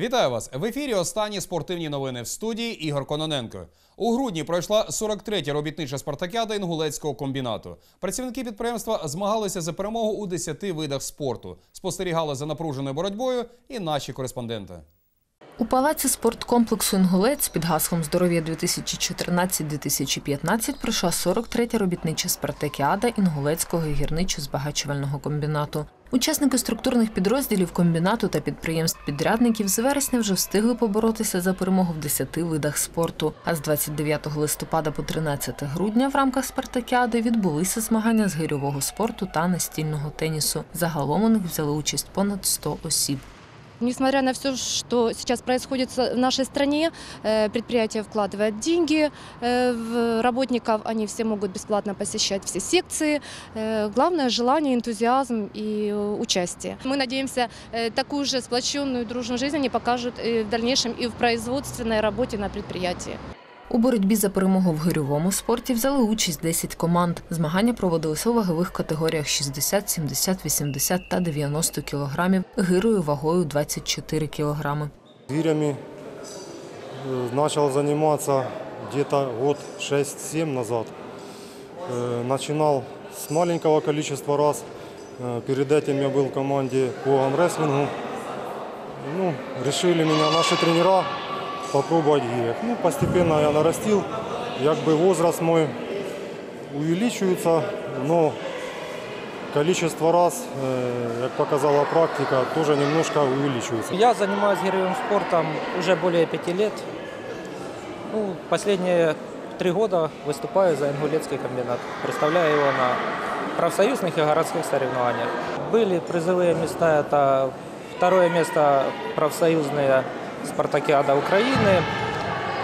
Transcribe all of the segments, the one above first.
Вітаю вас в ефірі. Останні спортивні новини в студії Ігор Кононенко. У грудні пройшла 43-я робітнича спартакіада інгулецького комбінату. Працівники підприємства змагалися за перемогу у 10 видах спорту. Спостерігали за напруженою боротьбою і наші кореспонденти. У палаці спорткомплексу «Інгулець» під гаслом «Здоров'я 2014-2015» пройшла 43-я робітнича спартакіада Інгулецького гірничо-збагачувального комбінату. Учасники структурних підрозділів комбінату та підприємств-підрядників з вересня вже встигли поборотися за перемогу в 10 видах спорту. А з 29 листопада по 13 грудня в рамках спартакіади відбулися змагання з гирьового спорту та настільного тенісу. Загалом у них взяли участь понад 100 осіб. Несмотря на все, что сейчас происходит в нашей стране, э, предприятие вкладывает деньги э, в работников, они все могут бесплатно посещать все секции. Э, Главное – желание, энтузиазм и э, участие. Мы надеемся, э, такую же сплоченную, дружную жизнь они покажут и в дальнейшем и в производственной работе на предприятии. У боротьбі за перемогу в гирьовому спорті взяли участь 10 команд. Змагання проводилися у вагових категоріях 60, 70, 80 та 90 кілограмів, гирою вагою 24 кілограми. Гирями э, начал заниматься где-то год 6-7 назад. Э, Начинал с маленького количества раз. Э, Перед этим я был в команде по армрестлингу. Ну, решили меня наши тренера попробовать в гирях. Ну, постепенно я нарастил. Как бы возраст мой увеличивается, но количество раз, э, как показала практика, тоже немножко увеличивается. Я занимаюсь гиревым спортом уже более пяти лет. Ну, последние три года выступаю за Ингулецкий комбинат. Представляю его на профсоюзных и городских соревнованиях. Были призовые места, это второе место профсоюзные Спартакиада Украины,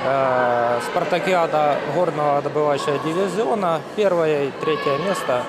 э, Спартакиада горного добывающего дивизиона, первое и третье место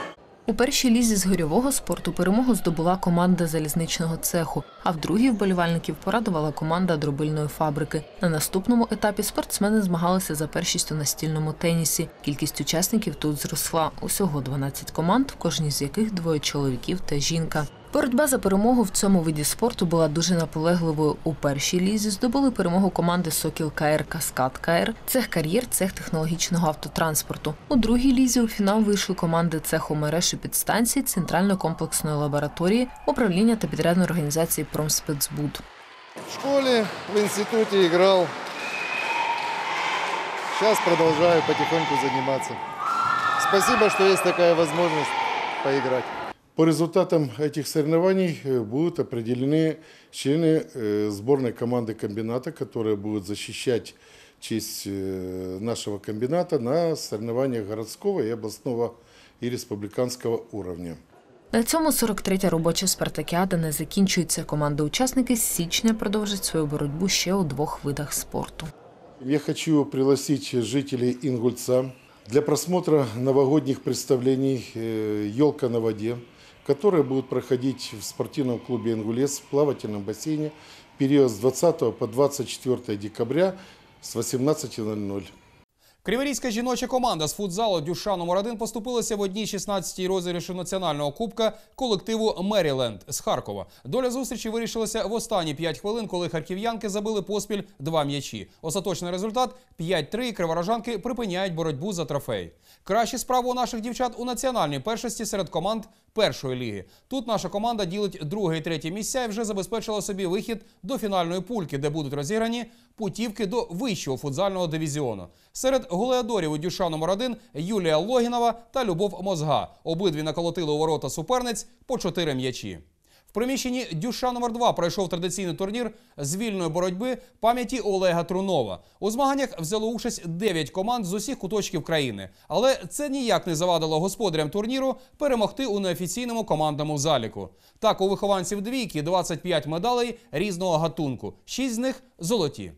У першій лізі з гирьового спорту перемогу здобула команда залізничного цеху, а в другій вболівальників порадувала команда дробильної фабрики. На наступному етапі спортсмени змагалися за першість у настільному тенісі. Кількість учасників тут зросла. Усього 12 команд, в кожній з яких двоє чоловіків та жінка. Боротьба за перемогу в цьому виді спорту була дуже наполегливою. У першій лізі здобули перемогу команди Сокіл КР Каскад КР, цех кар'єр, цех технологічного автотранспорту. У другій лізі у фінал вийшли команди цеху мереж і підстанцій, центральної комплексної лабораторії, управління та підрядної організації Промспецбуд. В школе, в институте играл. Сейчас продолжаю потихоньку заниматься. Спасибо, что есть такая возможность поиграть. По результатам этих соревнований э, будут определены члены э, сборной команды комбината, которые будут защищать честь э, нашего комбината на соревнованиях городского и областного и республиканского уровня. На цьому 43-я робоча спартакіада не закінчується. Команди-учасники з січня продовжать свою боротьбу ще у двох видах спорту. Я хочу пригласить жителей Ингульца для просмотра новогодних представлений «Елка на воде», которые будут проходить в спортивном клубе «Ингулец» в плавательном бассейне в период с 20 по 24 декабря с 18.00. Криворізька жіноча команда з футзалу Дюша номер 1 поступилася в одній 16-й розіграші національного кубка колективу Меріленд з Харкова. Доля зустрічі вирішилася в останні 5 хвилин, коли харків'янки забили поспіль два м'ячі. Остаточний результат 5-3. Криворожанки припиняють боротьбу за трофей. Кращі справи у наших дівчат у національній першості серед команд першої ліги. Тут наша команда ділить друге і третє місця і вже забезпечила собі вихід до фінальної пульки, де будуть розіграні путівки до вищого футзального дивізіону. Серед голеадорів у Дюша номер 1 Юлія Логінова та Любов Мозга. Обидві наколотили у ворота суперниць по чотири м'ячі. Приміщенні Дюша номер 2 пройшов традиційний турнір з вільної боротьби пам'яті Олега Трунова. У змаганнях взяло участь 9 команд з усіх куточків країни. Але це ніяк не завадило господарям турніру перемогти у неофіційному командному заліку. Так, у вихованців двійки 25 медалей різного гатунку. 6 з них золоті.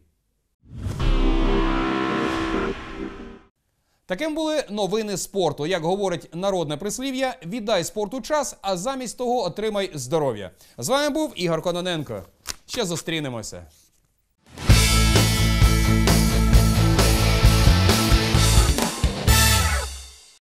Таким були новини спорту. Як говорить народне прислів'я, віддай спорту час, а замість того отримай здоров'я. З вами був Ігор Кононенко. Ще зустрінемося.